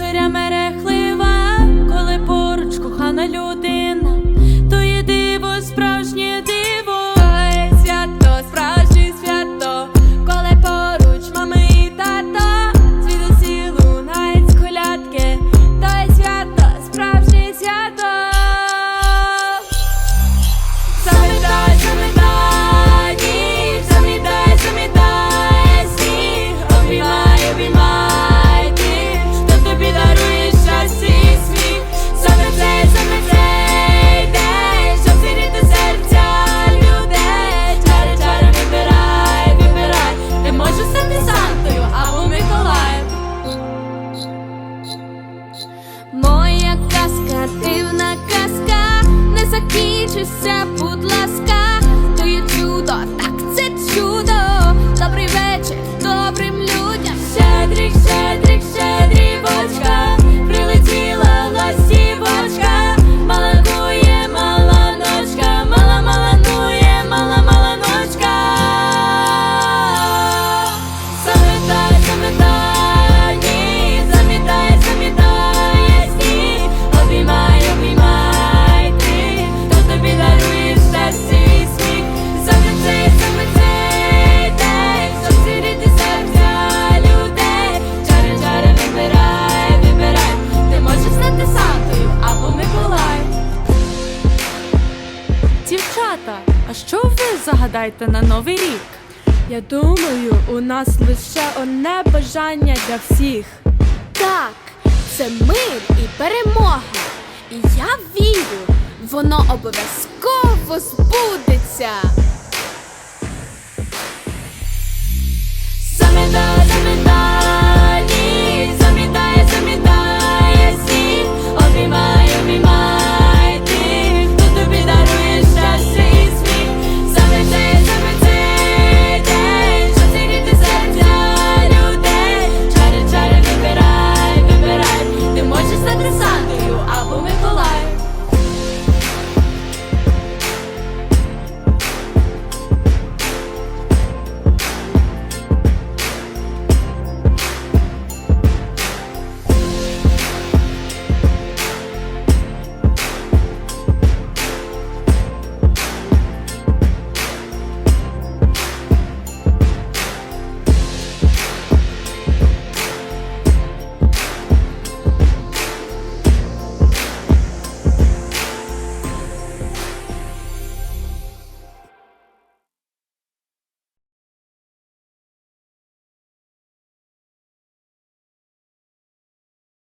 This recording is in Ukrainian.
Сиря мерехлива, коли поруч кохана людина. Підпишися, будь ласка. А що ви загадаєте на новий рік? Я думаю, у нас лише одне бажання для всіх. Так, це мир і перемога. І я вірю, воно обов'язково збудеться.